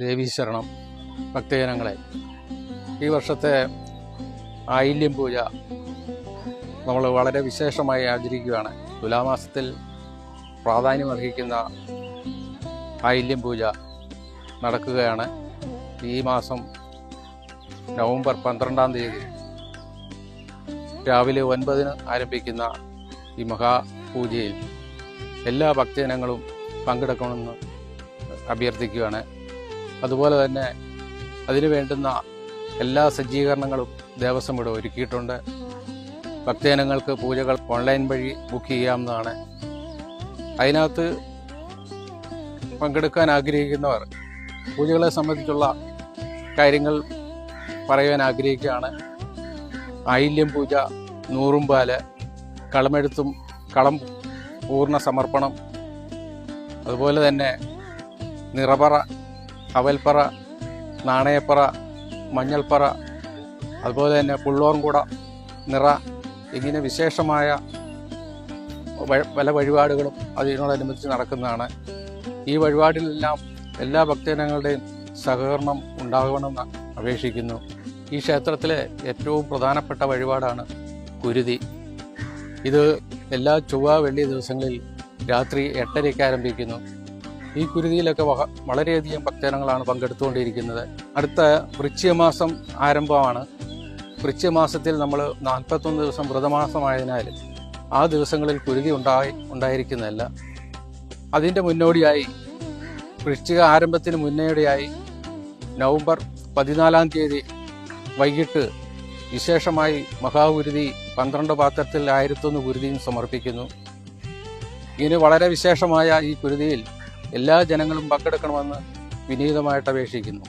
ദേവീശരണം ഭക്തജനങ്ങളെ. ഈ വർഷത്തെ ആയില്യം പൂജ നമ്മൾ വളരെ വിശേഷമായി ആചരിക്കുകയാണ്. തുലാമാസത്തിൽ പ്രാധാന്യം അർഹിക്കുന്ന ആയില്യം പൂജ നടക്കുകയാണ്. ഈ മാസം നവംബർ പന്ത്രണ്ടാം തീയതി രാവിലെ ഒൻപതിന് ആരംഭിക്കുന്ന ഈ മഹാപൂജയിൽ എല്ലാ ഭക്തജനങ്ങളും പങ്കെടുക്കണമെന്ന് അഭ്യർത്ഥിക്കുകയാണ്. അതുപോലെ തന്നെ അതിനു വേണ്ടുന്ന എല്ലാ സജ്ജീകരണങ്ങളും ദേവസ്വം ഇവിടെ ഒരുക്കിയിട്ടുണ്ട്. ഭക്തജനങ്ങൾക്ക് പൂജകൾ ഓൺലൈൻ വഴി ബുക്ക് ചെയ്യാവുന്നതാണ്. അതിനകത്ത് പങ്കെടുക്കാൻ ആഗ്രഹിക്കുന്നവർ പൂജകളെ സംബന്ധിച്ചുള്ള കാര്യങ്ങൾ പറയുവാൻ ആഗ്രഹിക്കുകയാണ്. ആയില്യം പൂജ നൂറുംപാൽ കളമെഴുത്തും കളം പൂർണ സമർപ്പണം അതുപോലെ തന്നെ നിറപറ അവൽപ്പറ നാണയപ്പറ മഞ്ഞൾപ്പറ അതുപോലെ തന്നെ പുള്ളോർകുട നിറ ഇങ്ങനെ വിശേഷമായ പല വഴിപാടുകളും അതിനോടനുബന്ധിച്ച് നടക്കുന്നതാണ്. ഈ വഴിപാടിലെല്ലാം എല്ലാ ഭക്തജനങ്ങളുടെയും സഹകരണം ഉണ്ടാകണമെന്ന് അപേക്ഷിക്കുന്നു. ഈ ക്ഷേത്രത്തിലെ ഏറ്റവും പ്രധാനപ്പെട്ട വഴിപാടാണ് കുരുതി. ഇത് എല്ലാ ചൊവ്വ വെള്ളി ദിവസങ്ങളിൽ രാത്രി എട്ടരയ്ക്ക് ആരംഭിക്കുന്നു. ഈ കുരുതിയിലൊക്കെ വളരെയധികം ഭക്തജനങ്ങളാണ് പങ്കെടുത്തുകൊണ്ടിരിക്കുന്നത്. അടുത്ത വൃശ്ചികമാസം ആരംഭമാണ്. വൃശ്ചികമാസത്തിൽ നമ്മൾ നാൽപ്പത്തൊന്ന് ദിവസം വ്രതമാസമായതിനാൽ ആ ദിവസങ്ങളിൽ കുരുതി ഉണ്ടായി ഉണ്ടായിരിക്കുന്നതല്ല. അതിന്റെ മുന്നോടിയായി വൃശ്ചിക ആരംഭത്തിന് മുന്നോടിയായി നവംബർ പതിനാലാം തീയതി വൈകിട്ട് വിശേഷമായി മഹാകുരുതി പന്ത്രണ്ട് പാത്രത്തിൽ ആയിരത്തൊന്ന് കുരുതിയും സമർപ്പിക്കുന്നു. ഇനി വളരെ വിശേഷമായ ഈ കുരുതിയിൽ എല്ലാ ജനങ്ങളും പങ്കെടുക്കണമെന്ന് വിനീതമായിട്ട് അപേക്ഷിക്കുന്നു.